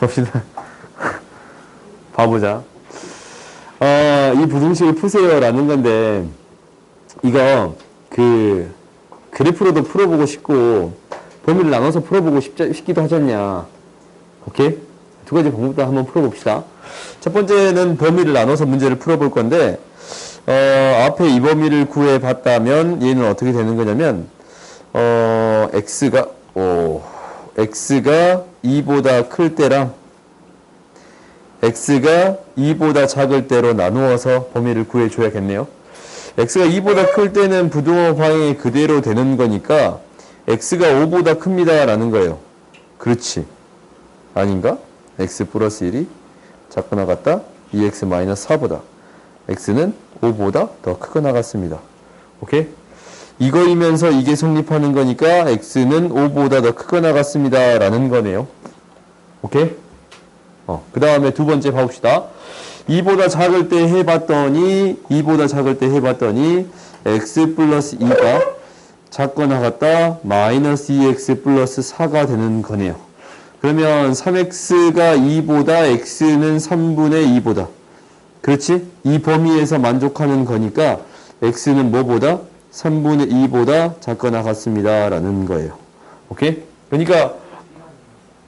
봅시다. 봐보자. 어, 이 부등식을 푸세요 라는 건데, 이거, 그, 그래프로도 풀어보고 싶고, 범위를 나눠서 풀어보고 싶자, 싶기도 하잖냐. 오케이? 두 가지 방법도 한번 풀어봅시다. 첫 번째는 범위를 나눠서 문제를 풀어볼 건데, 어, 앞에 이 범위를 구해봤다면, 얘는 어떻게 되는 거냐면, 어, x가, 오, x가 2보다 클 때랑, x가 2보다 작을 때로 나누어서 범위를 구해줘야겠네요. x가 2보다 클 때는 부등호 방향이 그대로 되는 거니까 x가 5보다 큽니다 라는 거예요. 그렇지. 아닌가? x 플러스 1이 작거나 같다. 2x 마이너스 4보다. x는 5보다 더 크거나 같습니다. 오케이? 이거이면서 이게 성립하는 거니까 x는 5보다 더 크거나 같습니다 라는 거네요. 오케이? 어, 그 다음에 두 번째 봐봅시다. 2보다 작을 때 해봤더니, 2보다 작을 때 해봤더니, x 플러스 2가 작거나 같다, 마이너스 2x 플러스 4가 되는 거네요. 그러면 3x가 2보다, x는 3분의 2보다. 그렇지? 이 범위에서 만족하는 거니까, x는 뭐보다? 3분의 2보다 작거나 같습니다. 라는 거예요. 오케이? 그러니까,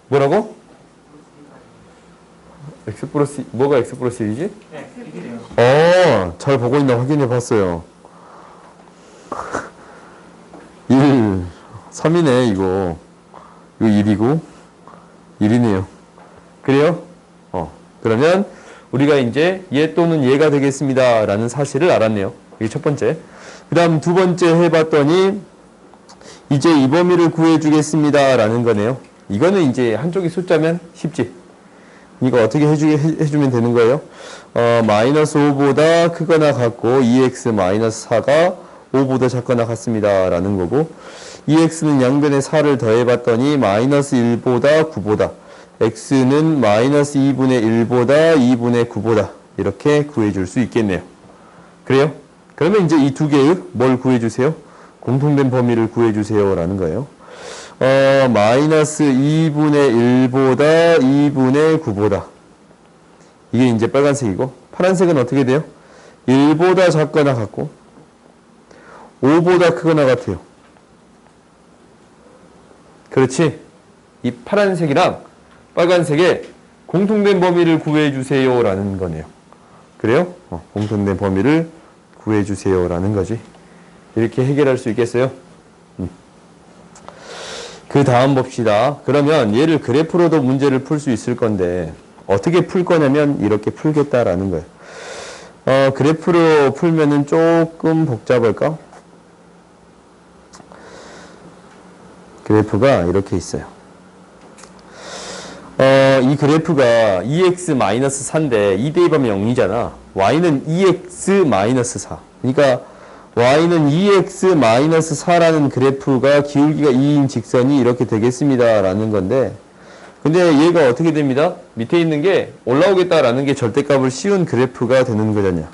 뭐라고? x 플러스 뭐가 x 플러스 1이지? 네. 어, 잘 보고 있나 확인해 봤어요. 1, 3이네, 이거. 이거 1이고, 1이네요. 그래요? 어, 그러면 우리가 이제 얘 또는 얘가 되겠습니다. 라는 사실을 알았네요. 이게 첫 번째. 그 다음 두 번째 해봤더니, 이제 이 범위를 구해주겠습니다. 라는 거네요. 이거는 이제 한쪽이 숫자면 쉽지. 이거 어떻게 해주게 해- 해주면 되는 거예요? 어, 마이너스 5보다 크거나 같고 2x 마이너스 4가 5보다 작거나 같습니다. 라는 거고 2x는 양변에 4를 더해봤더니 마이너스 1보다 9보다 x는 마이너스 2분의 1보다 2분의 9보다 이렇게 구해줄 수 있겠네요. 그래요? 그러면 이제 이 두 개의 뭘 구해주세요? 공통된 범위를 구해주세요. 라는 거예요. 어, 마이너스 2분의 1보다 2분의 9보다. 이게 이제 빨간색이고, 파란색은 어떻게 돼요? 1보다 작거나 같고, 5보다 크거나 같아요. 그렇지? 이 파란색이랑 빨간색의 공통된 범위를 구해주세요. 라는 거네요. 그래요? 어, 공통된 범위를 구해 주세요. 라는 거지. 이렇게 해결할 수 있겠어요? 그 다음 봅시다. 그러면 얘를 그래프로도 문제를 풀 수 있을 건데 어떻게 풀 거냐면 이렇게 풀겠다라는 거예요. 어, 그래프로 풀면은 조금 복잡할까? 그래프가 이렇게 있어요. 어, 이 그래프가 2x-4인데 2 대입하면 0이잖아. y는 2x-4. 그러니까 y는 2x-4라는 그래프가 기울기가 2인 직선이 이렇게 되겠습니다. 라는 건데 근데 얘가 어떻게 됩니다? 밑에 있는 게 올라오겠다라는 게 절대값을 씌운 그래프가 되는 거잖냐.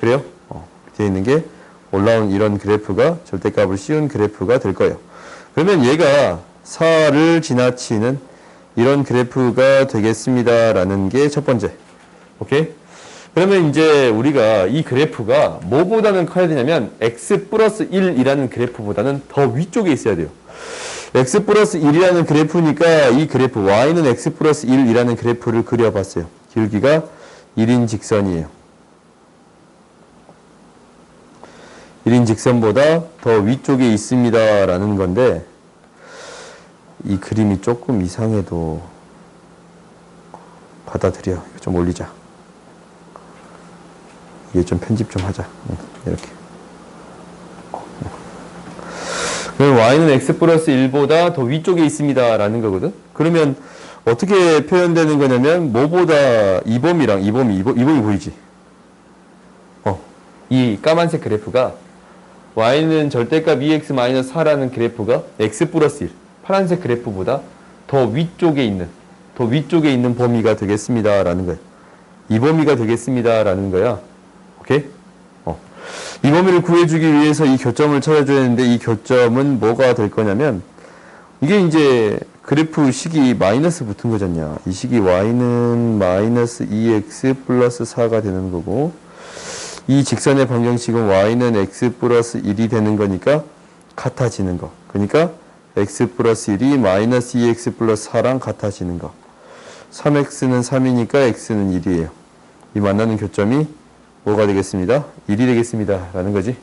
그래요? 어, 밑에 있는 게 올라온 이런 그래프가 절대값을 씌운 그래프가 될 거예요. 그러면 얘가 4를 지나치는 이런 그래프가 되겠습니다. 라는 게 첫 번째. 오케이? 그러면 이제 우리가 이 그래프가 뭐보다는 커야 되냐면 x 플러스 1이라는 그래프보다는 더 위쪽에 있어야 돼요. x 플러스 1이라는 그래프니까 이 그래프 y는 x 플러스 1이라는 그래프를 그려봤어요. 길기가 1인 직선이에요. 1인 직선보다 더 위쪽에 있습니다. 라는 건데 이 그림이 조금 이상해도 받아들여. 좀 올리자. 이게 좀 편집 좀 하자. 응, 이렇게. y는 x 플러스 1보다 더 위쪽에 있습니다. 라는 거거든. 그러면 어떻게 표현되는 거냐면 뭐보다 이 범위랑 이 범위, 이 범위 보이지? 어. 이 까만색 그래프가 y는 절대값 2x-4라는 그래프가 x 플러스 1, 파란색 그래프보다 더 위쪽에 있는, 더 위쪽에 있는 범위가 되겠습니다. 라는 거예요. 이 범위가 되겠습니다. 라는 거야. 오케이? 어. 이 범위를 구해주기 위해서 이 교점을 찾아줘야 되는데 이 교점은 뭐가 될 거냐면 이게 이제 그래프 식이 마이너스 붙은 거잖냐. 이 식이 y는 마이너스 2x 플러스 4가 되는 거고 이 직선의 방정식은 y는 x 플러스 1이 되는 거니까 같아지는 거. 그러니까 x 플러스 1이 마이너스 2x 플러스 4랑 같아지는 거. 3x는 3이니까 x는 1이에요. 이 만나는 교점이 뭐가 되겠습니다? 1이 되겠습니다. 라는 거지.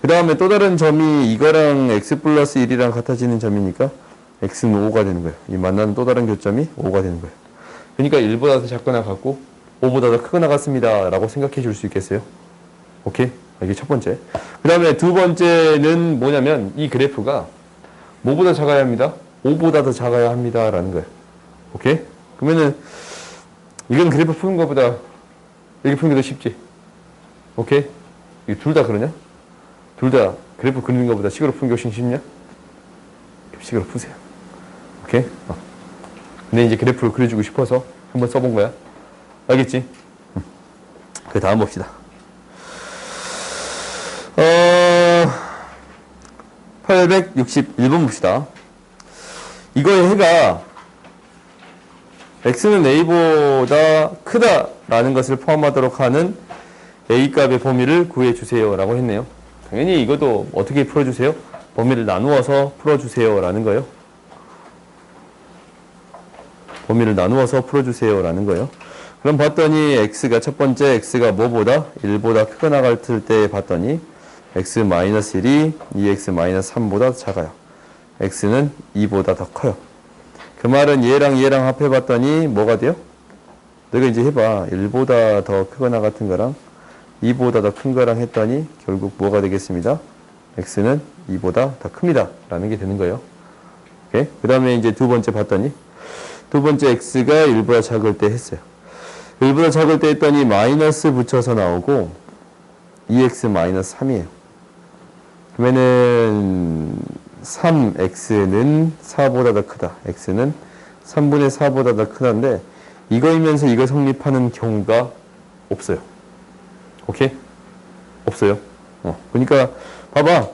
그 다음에 또 다른 점이 이거랑 x 플러스 1이랑 같아지는 점이니까 x는 5가 되는 거예요. 이 만나는 또 다른 교점이 5가 되는 거예요. 그러니까 1보다 더 작거나 같고 5보다 더 크거나 같습니다. 라고 생각해 줄 수 있겠어요? 오케이? 이게 첫 번째. 그 다음에 두 번째는 뭐냐면 이 그래프가 뭐보다 작아야 합니다? 5보다 더 작아야 합니다. 라는 거예요. 오케이? 그러면은 이건 그래프 푸는 것보다 이렇게 푸는 게 더 쉽지. 오케이? 둘 다 그러냐? 둘 다 그래프 그리는 것보다 식으로 푸는 게 훨씬 쉽냐? 식으로 푸세요. 오케이? 어. 근데 이제 그래프를 그려주고 싶어서 한번 써본 거야. 알겠지? 그 다음 봅시다. 861번 봅시다. 이거의 해가 x는 a보다 크다라는 것을 포함하도록 하는 a 값의 범위를 구해 주세요 라고 했네요. 당연히 이것도 어떻게 풀어주세요? 범위를 나누어서 풀어주세요 라는 거예요. 범위를 나누어서 풀어주세요 라는 거예요. 그럼 봤더니 x가 첫 번째 x가 뭐보다 1보다 크거나 같을 때 봤더니 x-1이 2x-3보다 작아요. x는 2보다 더 커요. 그 말은 얘랑 얘랑 합해봤더니 뭐가 돼요? 너가 이제 해봐. 1보다 더 크거나 같은 거랑 2보다 더 큰 거랑 했더니 결국 뭐가 되겠습니다? x는 2보다 더 큽니다. 라는 게 되는 거예요. 그 다음에 이제 두 번째 봤더니 두 번째 x가 1보다 작을 때 했어요. 1보다 작을 때 했더니 마이너스 붙여서 나오고 2x 마이너스 3이에요. 그러면은 3x는 4보다 더 크다. x는 3분의 4보다 더 크다인데 이거이면서 이거 성립하는 경우가 없어요. 오케이? 없어요. 어. 그러니까 봐봐.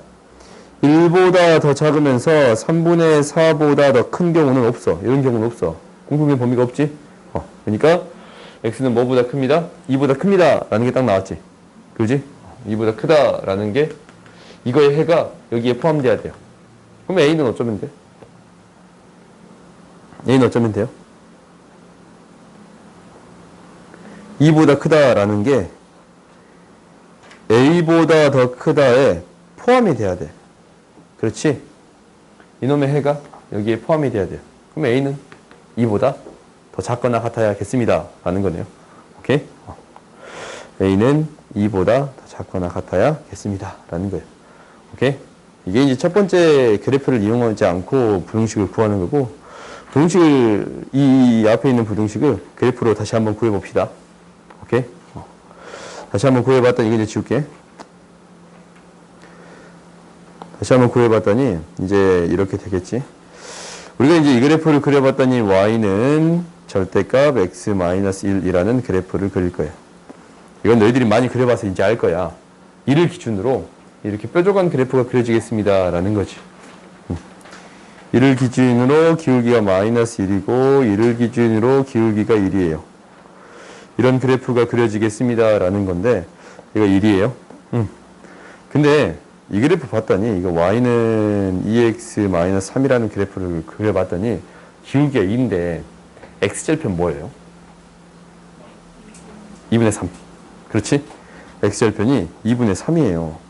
1보다 더 작으면서 3분의 4보다 더 큰 경우는 없어. 이런 경우는 없어. 공통된 범위가 없지? 어. 그러니까 x는 뭐보다 큽니다? 2보다 큽니다. 라는 게 딱 나왔지. 그지? 2보다 크다라는 게 이거의 해가 여기에 포함돼야 돼요. 그럼 a는 어쩌면 돼? a는 어쩌면 돼요? 2보다 크다라는 게 a보다 더 크다에 포함이 돼야 돼. 그렇지? 이놈의 해가 여기에 포함이 돼야 돼요. 그럼 a는 2보다 더 작거나 같아야겠습니다. 라는 거네요. 오케이? 어. a는 2보다 더 작거나 같아야겠습니다. 라는 거예요. 오케이? 이게 이제 첫 번째 그래프를 이용하지 않고 부등식을 구하는 거고, 부등식을, 이 앞에 있는 부등식을 그래프로 다시 한번 구해봅시다. 오케이? 어. 다시 한번 구해봤더니, 이거 이제 지울게. 다시 한번 구해봤더니, 이제 이렇게 되겠지. 우리가 이제 이 그래프를 그려봤더니, y는 절대값 x-1이라는 그래프를 그릴 거예요. 이건 너희들이 많이 그려봐서 이제 알 거야. 이를 기준으로 이렇게 뾰족한 그래프가 그려지겠습니다. 라는 거지. 음. 이를 기준으로 기울기가 마이너스 1이고, 이를 기준으로 기울기가 1이에요. 이런 그래프가 그려지겠습니다. 라는 건데, 이거 1이에요. 음. 근데 이 그래프 봤더니, 이거 y는 2x-3이라는 그래프를 그려봤더니, 기울기가 2인데, x절편 뭐예요? 2분의 3. 그렇지? x절편이 2분의 3이에요.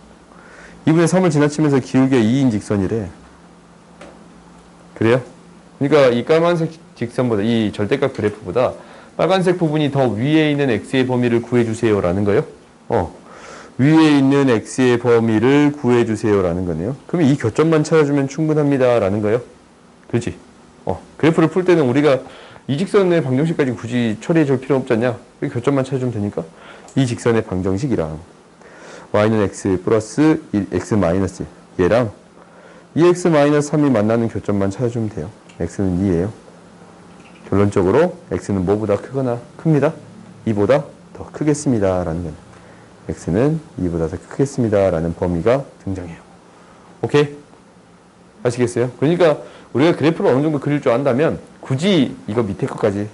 2분의 3을 지나치면서 기울기가 2인 직선이래. 그래요? 그러니까 이 까만색 직선보다 이 절대값 그래프보다 빨간색 부분이 더 위에 있는 x의 범위를 구해주세요 라는 거예요. 어, 위에 있는 x의 범위를 구해주세요 라는 거네요. 그럼 이 교점만 찾아주면 충분합니다 라는 거예요. 그렇지? 어, 그래프를 풀 때는 우리가 이 직선의 방정식까지 굳이 처리해 줄 필요 없잖냐? 이 교점만 찾아주면 되니까 이 직선의 방정식이랑 y는 x 플러스 1, x 마이너스 얘랑 2x 마이너스 3이 만나는 교점만 찾아주면 돼요. x는 2예요. 결론적으로 x는 뭐보다 크거나 큽니다. 2보다 더 크겠습니다. 라는 건 x는 2보다 더 크겠습니다. 라는 범위가 등장해요. 오케이? 아시겠어요? 그러니까 우리가 그래프를 어느 정도 그릴 줄 안다면 굳이 이거 밑에 것까지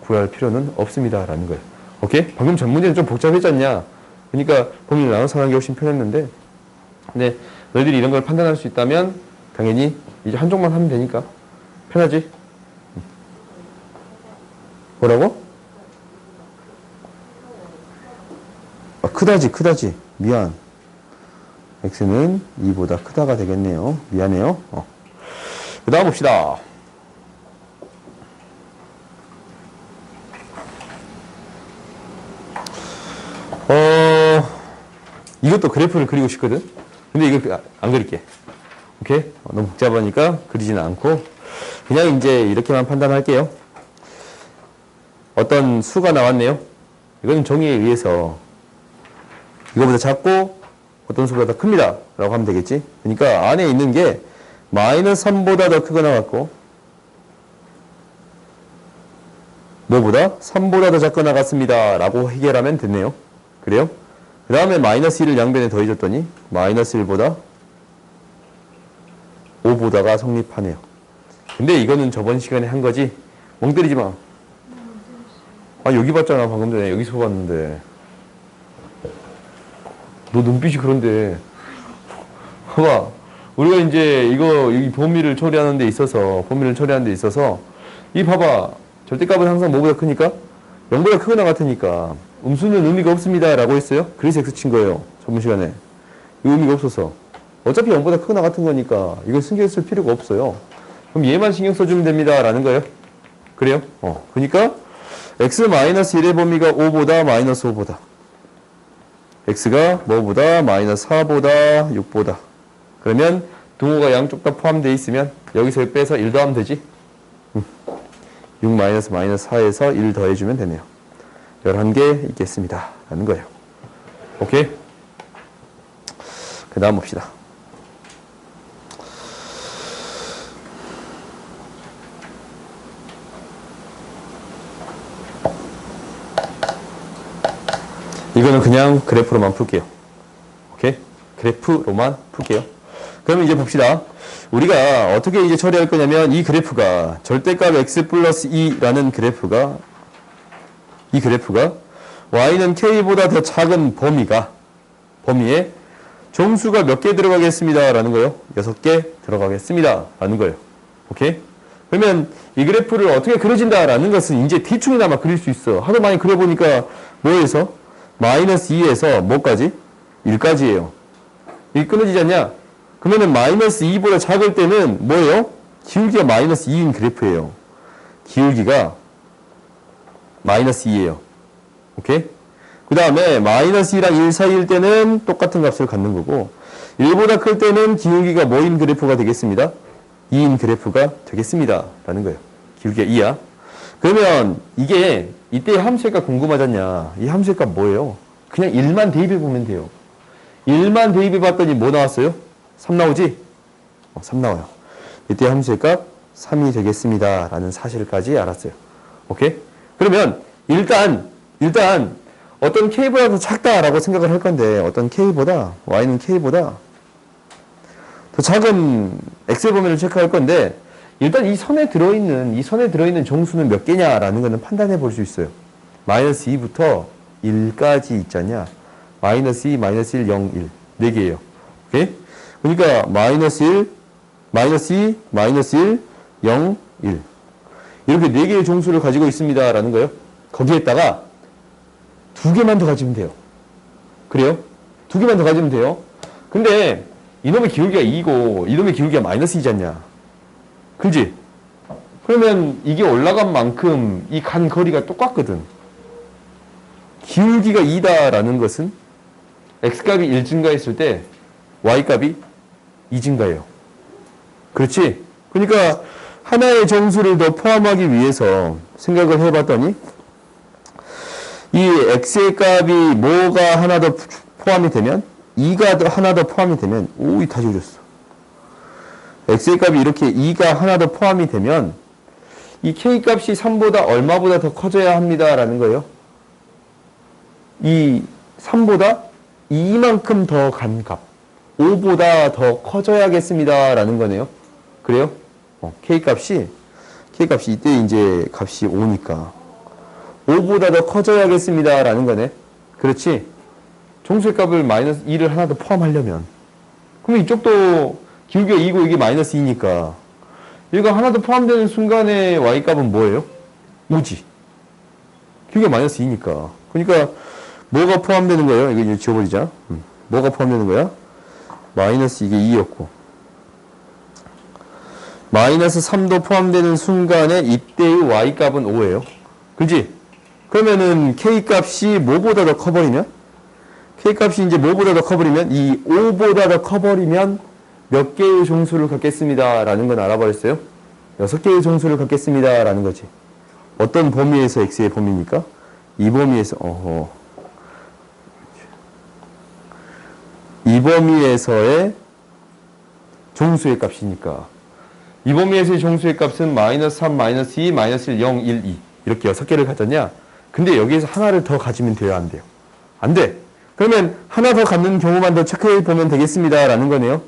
구할 필요는 없습니다 라는 거예요. 오케이? 방금 전 문제는 좀 복잡했지 않냐? 그러니까 범위를 나눠서 하는 게 훨씬 편했는데 근데 너희들이 이런 걸 판단할 수 있다면 당연히 이제 한쪽만 하면 되니까 편하지? 뭐라고? 아, 크다지 크다지 미안 x는 2보다 크다가 되겠네요 미안해요 어. 그 다음 봅시다 이것도 그래프를 그리고 싶거든 근데 이거 아- 안 그릴게 오케이 어, 너무 복잡하니까 그리지는 않고 그냥 이제 이렇게만 판단할게요 어떤 수가 나왔네요 이거는 정의에 의해서 이거보다 작고 어떤 수보다 더 큽니다. 라고 하면 되겠지. 그러니까 안에 있는 게 마이너스 3보다 더 크거나 같고 뭐보다 3보다 더 작거나 같습니다. 라고 해결하면 됐네요. 그래요? 그 다음에 마이너스 1을 양변에 더해줬더니 마이너스 1보다 5보다가 성립하네요. 근데 이거는 저번 시간에 한 거지. 멍 때리지 마. 아 여기 봤잖아 방금 전에. 여기서 봤는데. 너 눈빛이 그런데. 봐봐. 우리가 이제 이거 여기 범위를 처리하는 데 있어서 범위를 처리하는 데 있어서 이 봐봐. 절대값은 항상 뭐보다 크니까? 0보다 크거나 같으니까 음수는 의미가 없습니다 라고 했어요? 그래서 x 친 거예요 저번 시간에. 이 의미가 없어서. 어차피 0보다 크거나 같은 거니까 이걸 신경 쓸 필요가 없어요. 그럼 얘만 신경 써주면 됩니다 라는 거예요? 그래요? 어 그러니까 x-1의 범위가 5보다 마이너스 5보다. X가 뭐보다 마이너스 4보다 6보다. 그러면 동호가 양쪽 다 포함되어 있으면 여기서 빼서 1 더하면 되지? 음. 6 마이너스 마이너스 4에서 1 더해주면 되네요 11개 있겠습니다 라는 거예요 오케이 그 다음 봅시다 이거는 그냥 그래프로만 풀게요. 오케이? 그래프로만 풀게요. 그러면 이제 봅시다. 우리가 어떻게 이제 처리할 거냐면 이 그래프가 절대값 x 플러스 2라는 그래프가 이 그래프가 y는 k보다 더 작은 범위가 범위에 정수가 몇 개 들어가겠습니다. 라는 거예요. 6개 들어가겠습니다. 라는 거예요. 오케이? 그러면 이 그래프를 어떻게 그려진다라는 것은 이제 대충이나마 그릴 수 있어. 하도 많이 그려보니까 뭐에서? 마이너스 2에서 뭐까지? 1까지예요. 이게 끊어지지 않냐? 그러면은 마이너스 2보다 작을 때는 뭐예요? 기울기가 마이너스 2인 그래프예요. 기울기가 마이너스 2예요. 오케이? 그 다음에 마이너스 2랑 1 사이일 때는 똑같은 값을 갖는 거고 1보다 클 때는 기울기가 뭐인 그래프가 되겠습니다? 2인 그래프가 되겠습니다. 라는 거예요. 기울기가 2야. 그러면 이게 이때 함수가 궁금하잖냐. 이 함수가 뭐예요? 그냥 1만 대입해 보면 돼요. 1만 대입해 봤더니 뭐 나왔어요? 3 나오지? 어, 3 나와요. 이때 함수의 값 3이 되겠습니다. 라는 사실까지 알았어요. 오케이? 그러면 일단 일단 어떤 k보다 더 작다라고 생각을 할 건데 어떤 k보다 y는 k보다 더 작은 x의 범위를 체크할 건데 일단 이 선에 들어있는 이 선에 들어있는 정수는 몇 개냐라는 것은 판단해 볼 수 있어요. 마이너스 2부터 1까지 있잖냐. 마이너스 2, 마이너스 1, 0, 1. 4개예요. 오케이? 그러니까 마이너스 1, 마이너스 2, 마이너스 1, 0, 1. 이렇게 4개의 정수를 가지고 있습니다라는 거예요. 거기에다가 두 개만 더 가지면 돼요. 그래요? 두 개만 더 가지면 돼요. 근데 이놈의 기울기가 2고 이놈의 기울기가 마이너스 2잖냐. 그지? 그러면 이게 올라간 만큼 이 간 거리가 똑같거든. 기울기가 2다라는 것은 x값이 1 증가했을 때 y값이 2 증가해요. 그렇지? 그러니까 하나의 정수를 더 포함하기 위해서 생각을 해봤더니 이 x의 값이 뭐가 하나 더 포함이 되면 2가 더 하나 더 포함이 되면 오이 다 지워졌어. x의 값이 이렇게 2가 하나 더 포함이 되면 이 k 값이 3보다 얼마보다 더 커져야 합니다 라는 거예요. 이 3보다 2만큼 더 간 값, 5보다 더 커져야겠습니다 라는 거네요. 그래요? 어, k 값이 k 값이 이때 이제 값이 5니까 5보다 더 커져야겠습니다. 라는 거네. 그렇지? 정수의 값을 마이너스 2를 하나 더 포함하려면 그러면 이쪽도 기울기가 2고 이게 마이너스 2니까 얘가 하나 더 포함되는 순간에 y 값은 뭐예요? 5지. 기울기가 마이너스 2니까. 그러니까 뭐가 포함되는 거예요? 이거 이제 지워버리자. 음. 뭐가 포함되는 거야? 마이너스 이게 2였고 마이너스 3도 포함되는 순간에 이때의 y 값은 5예요. 그지? 그러면은 k 값이 뭐보다 더 커버리면? k 값이 이제 뭐보다 더 커버리면? 이 5보다 더 커버리면 몇 개의 종수를 갖겠습니다. 라는 건 알아버렸어요? 6개의 종수를 갖겠습니다. 라는 거지. 어떤 범위에서 x의 범위입니까? 이 범위에서, 어허. 이 범위에서의 종수의 값이니까 이 범위에서의 종수의 값은 마이너스 3, 마이너스 2, 마이너스 1, 0, 1, 2 이렇게 6개를 가졌냐? 근데 여기에서 하나를 더 가지면 돼요? 안 돼요? 안 돼! 그러면 하나 더 갖는 경우만 더 체크해 보면 되겠습니다 라는 거네요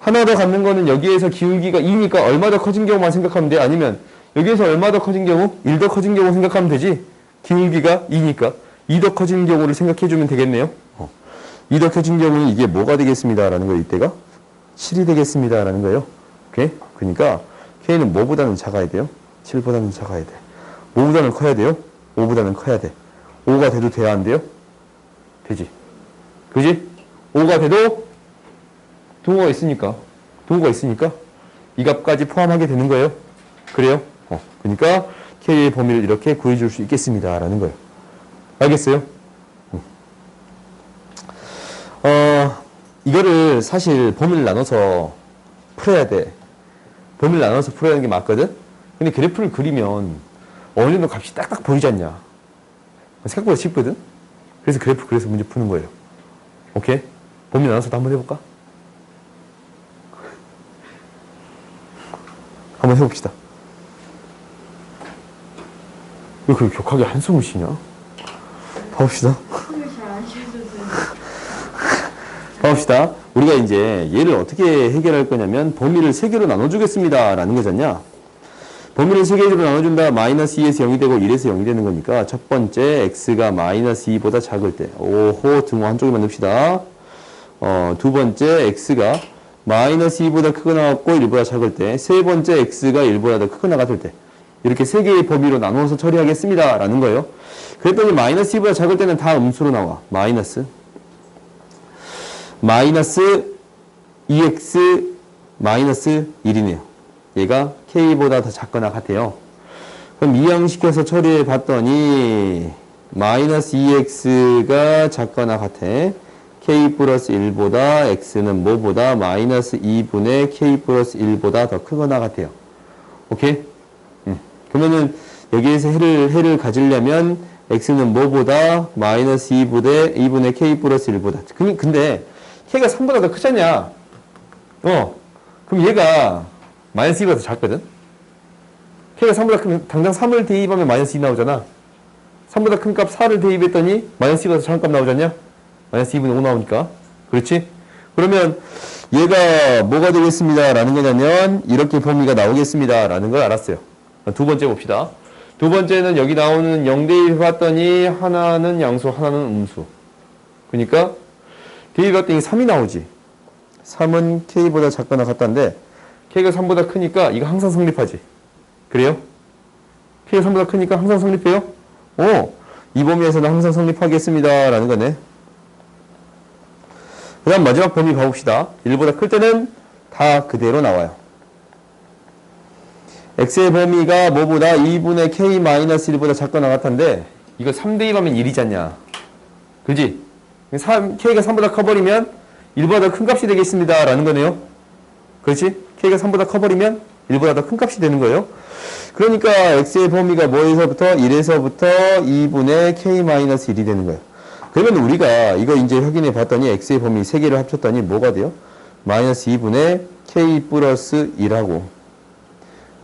하나 더 갖는 거는 여기에서 기울기가 2니까 얼마 더 커진 경우만 생각하면 돼? 아니면 여기에서 얼마 더 커진 경우? 1 더 커진 경우 생각하면 되지? 기울기가 2니까 2 더 커진 경우를 생각해 주면 되겠네요 어. 2더 커진 경우는 이게 뭐가 되겠습니다 라는 거예요 이때가 7이 되겠습니다 라는 거예요 오케이? 그러니까 K는 뭐보다는 작아야 돼요? 7보다는 작아야 돼 뭐보다는 커야 돼요? 5보다는 커야 돼 5가 돼도 돼야 안 돼요? 되지 그지? 5가 돼도 동호가 있으니까 동호가 있으니까 이 값까지 포함하게 되는 거예요 그래요? 어, 그러니까 K의 범위를 이렇게 구해줄 수 있겠습니다 라는 거예요 알겠어요? 음. 어, 이거를 사실 범위를 나눠서 풀어야 돼 범위를 나눠서 풀어야 하는 게 맞거든? 근데 그래프를 그리면 어느 정도 값이 딱딱 보이지 않냐 생각보다 쉽거든? 그래서 그래프 그래서 문제 푸는 거예요 오케이? 범위 나눠서도 한번 해볼까? 한번 해봅시다. 왜 그렇게 격하게 한숨을 쉬냐? 봐봅시다. 숨을 잘안 쉬어줘서 봐봅시다. 우리가 이제 얘를 어떻게 해결할 거냐면 범위를 세 개로 나눠주겠습니다. 라는 거잖냐? 범위를 세 개로 나눠준다. 마이너스 2에서 0이 되고 1에서 0이 되는 거니까 첫 번째 x가 마이너스 2보다 작을 때 오호 등호 한쪽에만 넣읍시다. 어, 두 번째 x가 마이너스 2보다 크거나 같고 1보다 작을 때 세 번째 x가 1보다 더 크거나 같을 때 이렇게 세 개의 범위로 나누어서 처리하겠습니다. 라는 거예요. 그랬더니 마이너스 2보다 작을 때는 다 음수로 나와. 마이너스 마이너스 2x 마이너스 1이네요. 얘가 k보다 더 작거나 같아요. 그럼 이항시켜서 처리해 봤더니 마이너스 2x가 작거나 같아. k 플러스 1보다 x는 뭐보다 마이너스 2분의 k 플러스 1보다 더 크거나 같아요. 오케이? 음. 그러면은 여기에서 해를, 해를 가지려면 x는 뭐보다 마이너스 2분의, 2분의 k 플러스 1보다. 그- 근데 k가 3보다 더 크잖냐? 어. 그럼 얘가 마이너스 2보다 더 작거든? k가 3보다 크면 당장 3을 대입하면 마이너스 2 나오잖아. 3보다 큰 값 4를 대입했더니 마이너스 2보다 더 작은 값 나오잖냐? 마이너스 2분의 5 나오니까. 그렇지? 그러면 얘가 뭐가 되겠습니다. 라는 거냐면 이렇게 범위가 나오겠습니다. 라는 걸 알았어요. 두 번째 봅시다. 두 번째는 여기 나오는 0대1 봤더니 하나는 양수, 하나는 음수. 그러니까 대입했더니 3이 나오지. 3은 K보다 작거나 같다는데 K가 3보다 크니까 이거 항상 성립하지. 그래요? K가 3보다 크니까 항상 성립해요? 오! 이 범위에서는 항상 성립하겠습니다. 라는 거네. 그 다음 마지막 범위 봐봅시다. 1보다 클 때는 다 그대로 나와요. x의 범위가 뭐보다 2분의 k-1보다 작거나 같은데 이거 3 대입하면 1이지 않냐. 그지? 3, k가 3보다 커버리면 1보다 더 큰 값이 되겠습니다. 라는 거네요. 그렇지? k가 3보다 커버리면 1보다 더 큰 값이 되는 거예요. 그러니까 x의 범위가 뭐에서부터 1에서부터 2분의 k-1이 되는 거예요. 그러면 우리가 이거 이제 확인해 봤더니 x의 범위 3개를 합쳤더니 뭐가 돼요? 마이너스 2분의 k 플러스 1하고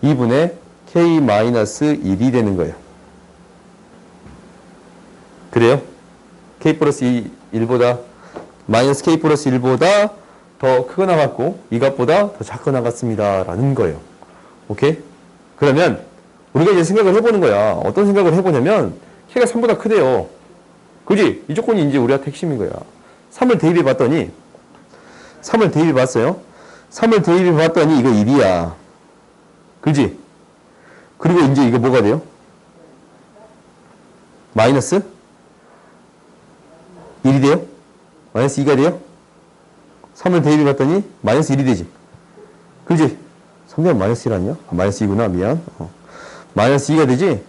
2분의 k 마이너스 1이 되는 거예요. 그래요? k 플러스 2, 1보다 마이너스 k 플러스 1보다 더 크거나 같고 이 값보다 더 작거나 같습니다. 라는 거예요. 오케이? 그러면 우리가 이제 생각을 해보는 거야. 어떤 생각을 해보냐면 K가 3보다 크대요. 그지? 이 조건이 이제 우리한테 핵심인 거야. 3을 대입해 봤더니 3을 대입해 봤어요. 3을 대입해 봤더니 이거 1이야. 그지? 그리고 이제 이거 뭐가 돼요? 마이너스 1이 돼요? 마이너스 2가 돼요? 3을 대입해 봤더니 마이너스 1이 되지. 그지? 3대면 마이너스 1 아니야? 아, 마이너스 2구나. 미안. 어. 마이너스 2가 되지?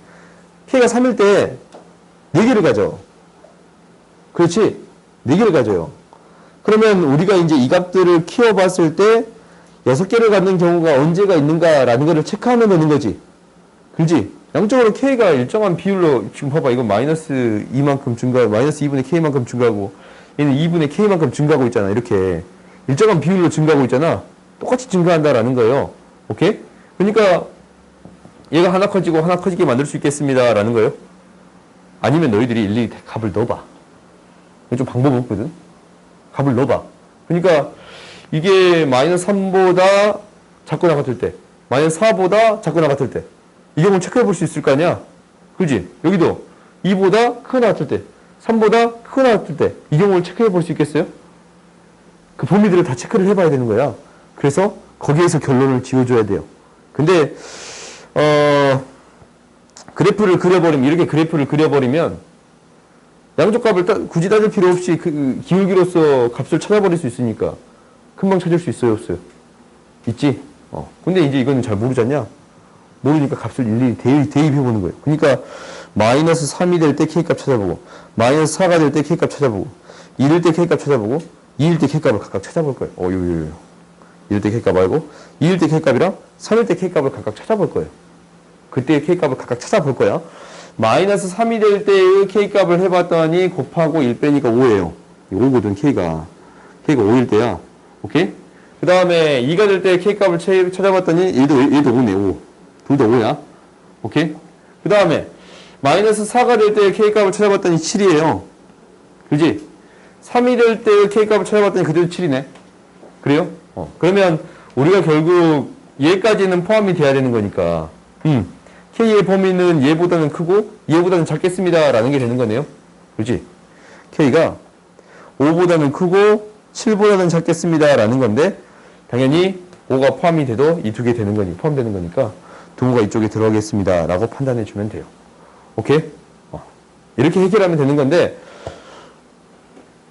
K가 3일 때 4개를 가져. 그렇지? 4개를 가져요. 그러면 우리가 이제 이 값들을 키워봤을 때 6개를 갖는 경우가 언제가 있는가라는 거를 체크하면 되는 거지. 그지? 양쪽으로 K가 일정한 비율로 지금 봐봐. 이건 마이너스 2만큼 증가, 마이너스 2분의 K만큼 증가하고 얘는 2분의 K만큼 증가하고 있잖아. 이렇게. 일정한 비율로 증가하고 있잖아. 똑같이 증가한다라는 거예요. 오케이? 그러니까 얘가 하나 커지고 하나 커지게 만들 수 있겠습니다 라는 거예요. 아니면 너희들이 일일이 값을 넣어봐. 좀 방법 없거든. 값을 넣어봐. 그러니까 이게 마이너스 3보다 작거나 같을 때, 마이너스 4보다 작거나 같을 때, 이 경우 체크해 볼 수 있을 거 아니야? 그지? 여기도 2보다 크거나 같을 때, 3보다 크거나 같을 때, 이 경우를 체크해 볼 수 있겠어요? 그 범위들을 다 체크를 해봐야 되는 거야. 그래서 거기에서 결론을 지어줘야 돼요. 근데, 어, 그래프를 그려버리면, 이렇게 그래프를 그려버리면, 양쪽 값을 따- 굳이 따질 필요 없이 그 기울기로서 값을 찾아버릴 수 있으니까 금방 찾을 수 있어요, 없어요? 있지? 어. 근데 이제 이거는 잘 모르잖냐? 모르니까 값을 일일이 대입, 대입 해보는 거예요. 그러니까 마이너스 3이 될 때 K값 찾아보고 마이너스 4가 될 때 K값 찾아보고 1일 때 K값 찾아보고 2일 때 K값을 각각 찾아볼 거예요. 어, 요, 요, 요. 1일 때 K값 말고 2일 때 K값이랑 3일 때 K값을 각각 찾아볼 거예요. 그때 K값을 각각 찾아볼 거야. 마이너스 3이 될 때의 K값을 해봤더니 곱하고 1 빼니까 5예요. 5거든 K가. K가 5일 때야. 오케이? 그 다음에 2가 될 때 K값을 채- 찾아봤더니 얘도, 얘도 5네, 5. 둘 다 5야. 오케이? 그 다음에 마이너스 4가 될때 K값을 찾아봤더니 7이에요. 그지? 3이 될때 K값을 찾아봤더니 그대로 7이네. 그래요? 어. 그러면 우리가 결국 얘까지는 포함이 돼야 되는 거니까. 음. K의 범위는 얘보다는 크고 얘보다는 작겠습니다. 라는 게 되는 거네요. 그렇지? K가 5보다는 크고 7보다는 작겠습니다. 라는 건데 당연히 5가 포함이 돼도 이 두 개 되는 거니 포함되는 거니까 두부가 이쪽에 들어가겠습니다. 라고 판단해 주면 돼요. 오케이? 어. 이렇게 해결하면 되는 건데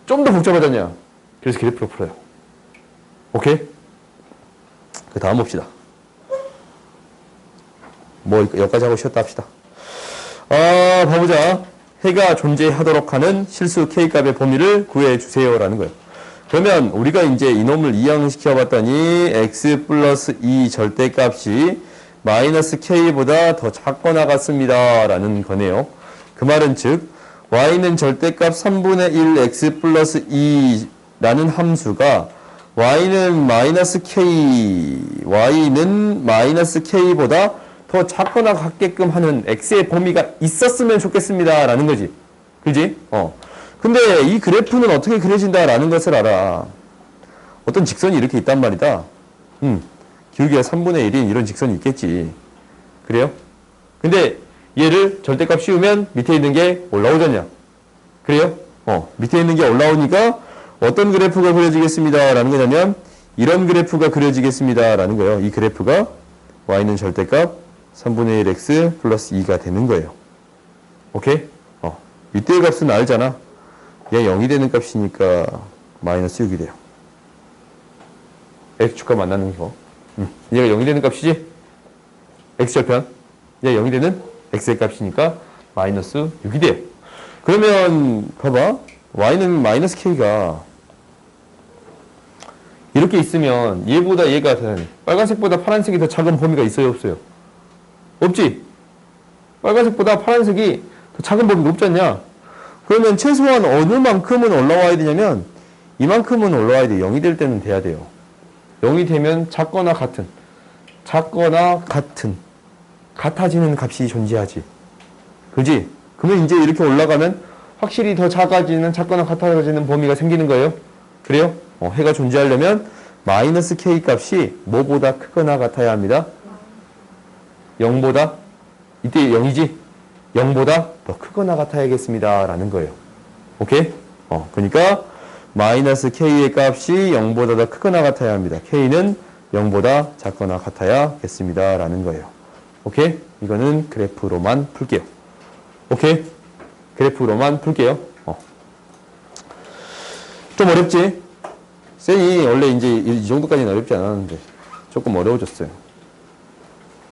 좀 더 복잡하잖냐. 그래서 그래프로 풀어요. 오케이? 그 다음 봅시다. 뭐 여기까지 하고 쉬었다 합시다. 아, 봐보자. 해가 존재하도록 하는 실수 k값의 범위를 구해 주세요 라는 거예요. 그러면 우리가 이제 이놈을 이항시켜 봤더니 x 플러스 2 절대값이 마이너스 k보다 더 작거나 같습니다 라는 거네요. 그 말은 즉 y는 절대값 3분의 1 x 플러스 2라는 함수가 y는 마이너스 k, y는 마이너스 k보다 더 작거나 같게끔 하는 x의 범위가 있었으면 좋겠습니다. 라는 거지. 그지? 어. 근데 이 그래프는 어떻게 그려진다라는 것을 알아. 어떤 직선이 이렇게 있단 말이다. 음. 기울기가 3분의 1인 이런 직선이 있겠지. 그래요? 근데 얘를 절대값 씌우면 밑에 있는 게 올라오잖냐. 그래요? 어. 밑에 있는 게 올라오니까 어떤 그래프가 그려지겠습니다. 라는 거냐면 이런 그래프가 그려지겠습니다. 라는 거예요. 이 그래프가 y는 절대값 3분의 1x 플러스 2가 되는 거예요. 오케이? 어. 이때의 값은 알잖아. 얘 0이 되는 값이니까 마이너스 6이 돼요. x축과 만나는 거. 음. 얘가 0이 되는 값이지? x절편. 얘 0이 되는 x의 값이니까 마이너스 6이 돼요. 그러면 봐봐. y는 마이너스 k가 이렇게 있으면 얘보다 얘가 더 빨간색보다 파란색이 더 작은 범위가 있어요 없어요? 없지? 빨간색보다 파란색이 더 작은 범위가 없지 않냐? 그러면 최소한 어느 만큼은 올라와야 되냐면 이만큼은 올라와야 돼. 0이 될 때는 돼야 돼요. 0이 되면 작거나 같은 작거나 같은 같아지는 값이 존재하지. 그지? 그러면 이제 이렇게 올라가면 확실히 더 작아지는 작거나 같아지는 범위가 생기는 거예요. 그래요? 어, 해가 존재하려면 마이너스 k 값이 뭐보다 크거나 같아야 합니다. 0보다 이때 0이지 0보다 더 크거나 같아야겠습니다 라는 거예요 오케이? 어 그러니까 마이너스 k의 값이 0보다 더 크거나 같아야 합니다 k는 0보다 작거나 같아야겠습니다 라는 거예요 오케이? 이거는 그래프로만 풀게요 오케이? 그래프로만 풀게요 어. 좀 어렵지? 쌤이 원래 이제 이 정도까지는 어렵지 않았는데 조금 어려워졌어요